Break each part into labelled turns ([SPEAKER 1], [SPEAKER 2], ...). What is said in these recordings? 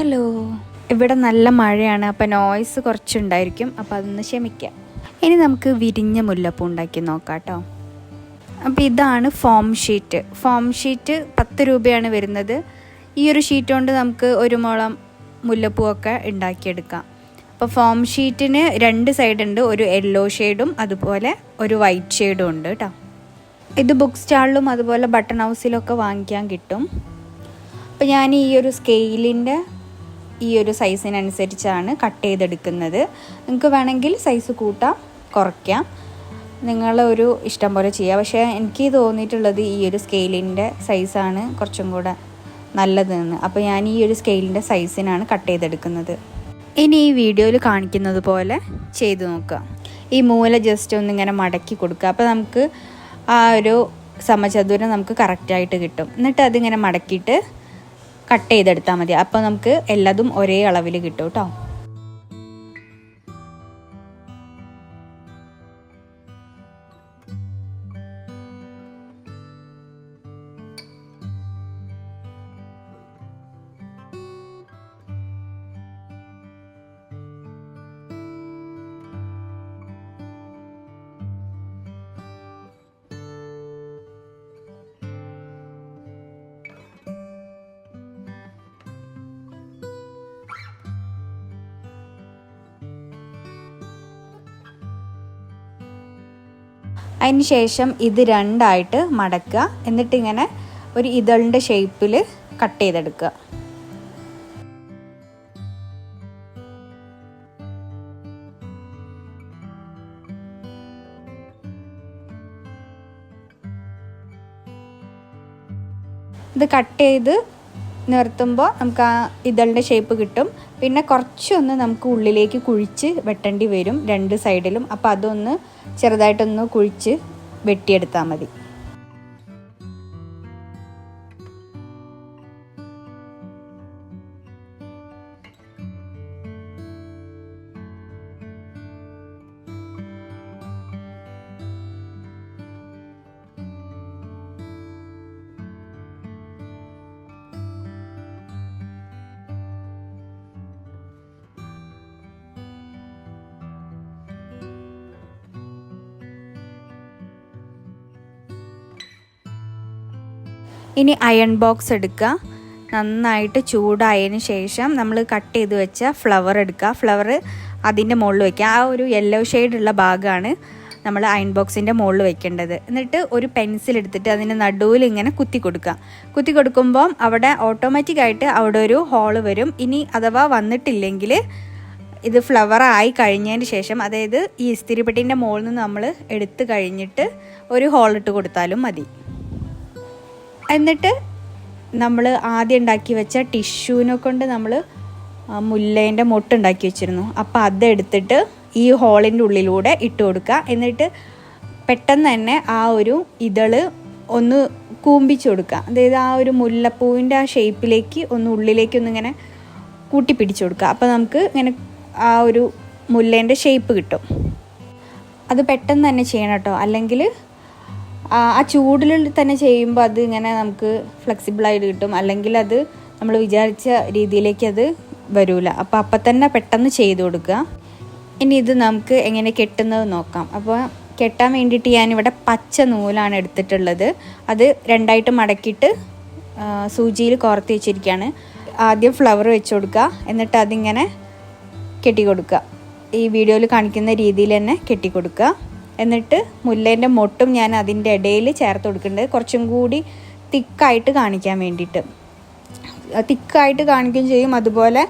[SPEAKER 1] Hello. ഇവിടെ നല്ല മഴയാണ് അപ്പോൾ നോയ്സ് കുറച്ചുണ്ടായിരിക്കും. അപ്പോൾ അതൊന്ന് ക്ഷമിക്കാം. ഇനി നമുക്ക് വിരിഞ്ഞ മുല്ലപ്പൂ ഉണ്ടാക്കി നോക്കാം കേട്ടോ അപ്പോൾ ഇതാണ് ഫോം ഷീറ്റ് ഫോം ഷീറ്റ് പത്ത് രൂപയാണ് വരുന്നത്. ഈ ഒരു ഷീറ്റ് കൊണ്ട് നമുക്ക് ഒരു മുളം മുല്ലപ്പൂവൊക്കെ ഉണ്ടാക്കിയെടുക്കാം. അപ്പോൾ ഫോം ഷീറ്റിന് രണ്ട് സൈഡ് ഉണ്ട് ഒരു യെല്ലോ ഷെയ്ഡും അതുപോലെ ഒരു വൈറ്റ് ഷെയ്ഡും ഉണ്ട് കേട്ടോ ഇത് ബുക്ക് സ്റ്റാളിലും അതുപോലെ ബട്ടൺ ഹൗസിലൊക്കെ വാങ്ങിക്കാൻ കിട്ടും. അപ്പോൾ ഞാൻ ഈ ഒരു സ്കെയിലിന്റെ ഈ ഒരു സൈസിനനുസരിച്ചാണ് കട്ട് ചെയ്തെടുക്കുന്നത്. നിങ്ങൾക്ക് വേണമെങ്കിൽ സൈസ് കൂട്ടാം കുറയ്ക്കാം. നിങ്ങളൊരു ഇഷ്ടം പോലെ ചെയ്യാം. പക്ഷേ എനിക്ക് തോന്നിയിട്ടുള്ളത് ഈ ഒരു സ്കെയിലിന്റെ സൈസാണ് കുറച്ചും കൂടെ നല്ലതെന്ന്. അപ്പോൾ ഞാൻ ഈ ഒരു സ്കെയിലിന്റെ സൈസിനാണ് കട്ട് ചെയ്തെടുക്കുന്നത്. ഇനി ഈ വീഡിയോയിൽ കാണിക്കുന്നത് പോലെ ചെയ്തു നോക്കുക. ഈ മൂല ജസ്റ്റ് ഒന്നിങ്ങനെ മടക്കി കൊടുക്കുക. അപ്പോൾ നമുക്ക് ആ ഒരു സമചതുരം നമുക്ക് കറക്റ്റായിട്ട് കിട്ടും. എന്നിട്ട് അതിങ്ങനെ മടക്കിയിട്ട് കട്ട് ചെയ്തെടുത്താൽ മതി. അപ്പോൾ നമുക്ക് എല്ലാതും ഒരേ അളവിൽ കിട്ടും കേട്ടോ അതിന് ശേഷം ഇത് രണ്ടായിട്ട് മടക്കുക. എന്നിട്ടിങ്ങനെ ഒരു ഇതളിന്റെ ഷേപ്പിൽ കട്ട് ചെയ്തെടുക്കുക. ഇത് കട്ട് ചെയ്ത് നിർത്തുമ്പോൾ നമുക്ക് ആ ഇതളിന്റെ ഷേപ്പ് കിട്ടും. പിന്നെ കുറച്ചൊന്ന് നമുക്ക് ഉള്ളിലേക്ക് കുഴിച്ച് വെട്ടേണ്ടി വരും രണ്ട് സൈഡിലും അപ്പോൾ അതൊന്ന് ചെറുതായിട്ടൊന്ന് കുഴിച്ച് വെട്ടിയെടുത്താൽ മതി. ഇനി അയൺ ബോക്സ് എടുക്കുക നന്നായിട്ട് ചൂടായതിന് ശേഷം നമ്മൾ കട്ട് ചെയ്ത് വെച്ച ഫ്ലവർ എടുക്കുക ഫ്ലവർ അതിന്റെ മുകളിൽ വയ്ക്കുക ആ ഒരു യെല്ലോ ഷെയ്ഡുള്ള ഭാഗമാണ് നമ്മൾ അയൺ ബോക്സിന്റെ മുകളിൽ വെക്കേണ്ടത്. എന്നിട്ട് ഒരു പെൻസിൽ എടുത്തിട്ട് അതിന്റെ നടുവിൽ ഇങ്ങനെ കുത്തി കൊടുക്കുക കുത്തി കൊടുക്കുമ്പോൾ അവിടെ ഓട്ടോമാറ്റിക്കായിട്ട് അവിടെ ഒരു ഹോൾ വരും. ഇനി അഥവാ വന്നിട്ടില്ലെങ്കിൽ ഇത് ഫ്ലവർ ആയി കഴിഞ്ഞതിന് ശേഷം അതായത് ഈ ഇസ്തിരിപ്പെട്ടിന്റെ മുകളിൽ നിന്ന് നമ്മൾ എടുത്തു കഴിഞ്ഞിട്ട് ഒരു ഹോളിട്ട് കൊടുത്താലും മതി. എന്നിട്ട് നമ്മൾ ആദ്യം ഉണ്ടാക്കി വെച്ച ടിഷ്യൂനെ കൊണ്ട് നമ്മൾ മുല്ലേന്റെ മുട്ട ഉണ്ടാക്കി വെച്ചിരുന്നു. അപ്പോൾ അതെടുത്തിട്ട് ഈ ഹോളിന്റെ ഉള്ളിലൂടെ ഇട്ട് കൊടുക്കുക. എന്നിട്ട് പെട്ടെന്ന് തന്നെ ആ ഒരു ഇതൾ ഒന്ന് കൂമ്പിച്ച് കൊടുക്കുക. അതായത് ആ ഒരു മുല്ലപ്പൂവിന്റെ ആ ഷേപ്പിലേക്ക് ഒന്ന് ഉള്ളിലേക്ക് ഒന്നിങ്ങനെ കൂട്ടി പിടിച്ചു കൊടുക്കുക. അപ്പോൾ നമുക്ക് ഇങ്ങനെ ആ ഒരു മുല്ലേന്റെ ഷേപ്പ് കിട്ടും. അത് പെട്ടെന്ന് തന്നെ ചെയ്യണം കേട്ടോ. അല്ലെങ്കിൽ ആ ചൂടിൽ തന്നെ ചെയ്യുമ്പോൾ അത് ഇങ്ങനെ നമുക്ക് ഫ്ലെക്സിബിളായിട്ട് കിട്ടും. അല്ലെങ്കിൽ അത് നമ്മൾ വിചാരിച്ച രീതിയിലേക്ക് അത് വരൂല. അപ്പോൾ അപ്പം തന്നെ പെട്ടെന്ന് ചെയ്ത് കൊടുക്കുക. ഇനി ഇത് നമുക്ക് എങ്ങനെ കെട്ടുന്നത് നോക്കാം. അപ്പോൾ കെട്ടാൻ വേണ്ടിയിട്ട് ഞാനിവിടെ പച്ച നൂലാണ് എടുത്തിട്ടുള്ളത്. അത് രണ്ടായിട്ട് മടക്കിയിട്ട് സൂചിയിൽ കോർത്തി വെച്ചിരിക്കുകയാണ്. ആദ്യം ഫ്ലവർ വെച്ച് കൊടുക്കുക. എന്നിട്ട് അതിങ്ങനെ കെട്ടി കൊടുക്കുക. ഈ വീഡിയോയിൽ കാണിക്കുന്ന രീതിയിൽ തന്നെ കെട്ടി കൊടുക്കുക. എന്നിട്ട് മുല്ലേന്റെ മൊട്ടും ഞാൻ അതിന്റെ ഇടയിൽ ചേർത്ത് കൊടുക്കേണ്ടത് കുറച്ചും കൂടി തിക്കായിട്ട് കാണിക്കാൻ വേണ്ടിയിട്ട്. തിക്കായിട്ട് കാണിക്കുകയും ചെയ്യും. അതുപോലെ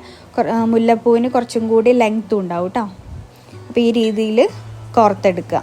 [SPEAKER 1] മുല്ലപ്പൂവിന് കുറച്ചും കൂടി ലെങ്ത്തും ഉണ്ടാവും കേട്ടോ അപ്പോൾ ഈ രീതിയിൽ കോർത്തെടുക്കുക.